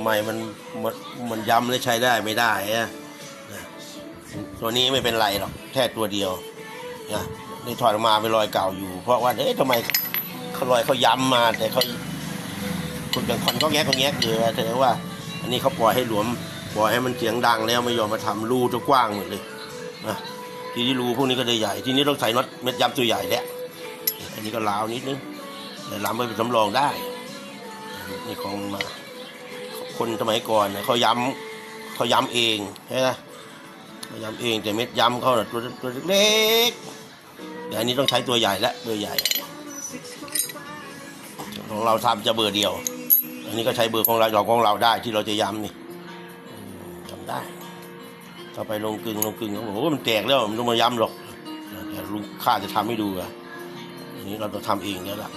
ำไมมันมันมันย้ำแล้วใช้ได้ไม่ได้อะตัวนี้ไม่เป็นไรหรอกแค่ตัวเดียวนะนี่ถอดออกมาเป็นรอยเก่าอยู่ เพราะว่าเอ๊ะทำไมเขารอยเขาย้ำมาแต่เขาคุณบางคนก็แงะก็แงะอยู่แสดงว่า อันนี้เขาปล่อยให้หลวมปล่อยให้มันเสียงดังแล้วไม่ยอมมาทำรูจะกว้างหมดเลยนะทีนี้รูพวกนี้ก็ได้ใหญ่ทีนี้ต้องใส่น็อตเม็ดย้ำตัวใหญ่แล้วอันนี้ก็ลาวนิดนึงแต่ล้ำไปเป็นสำรองได้นี่ของมา คนสมัยก่อนเนี่ยเขาย้ำเขาย้ำเองใช่ไหมเขาย้ำเองแต่เม็ดย้ำเขาน่ะตัวตัวเล็กแต่อันนี้ต้องใช้ตัวใหญ่และตัวใหญ่ ของเราทำจะเบอร์เดียว อันนี้ก็ใช้เบอร์ของเราเราของเราได้ที่เราจะย้ำนี่ทำได้ต่อไปลงกึ่งลงกึ่งเขาบอกว่ามันแตกแล้วมันต้องมาย้ำหรอกแต่ลุงข้าจะทำให้ดูอะอันนี้เราจะทำเองแล้วล่ะ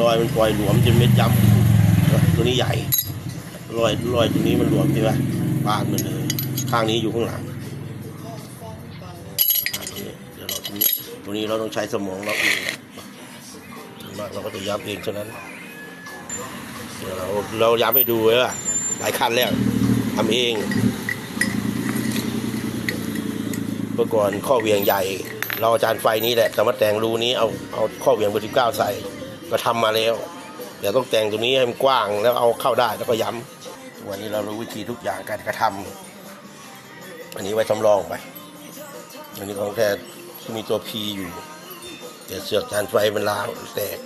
รอยมันปล่อยหลวมจนเม็ดย้ำตัวนี้ใหญ่ รอยรอยตรงนี้มันหลวมใช่ไหมบานมันเลย ข้างนี้อยู่ข้างหลังอ่าตรงนี้เดี๋ยวเราตรงนี้ตรงนี้เราต้องใช้สมองเราเองส่วนมากเราก็จะย้ำเองเท่านั้นเดี๋ยวเราเราย้ำให้ดูไว้ว่าหลายคันแล้วทำเองเมื่อก่อนข้อเวียงใหญ่ เราอาจารย์ไฟนี้แหละแต่มาแต่งรูนี้เอาเอาข้อเวียงเบอร์สิบเก้าใส่ ก็ทำมาแล้วเดี๋ยวต้องแต่งตัวนี้ให้มันกว้างแล้วเอาเข้าได้แล้วก็ย้ำ วันนี้เรารู้วิธีทุกอย่างการกระทำอันนี้ไว้สำรองไป อันนี้ของแท้มีตัวพีอยู่แต่เสือกทานไฟมันล้างแตก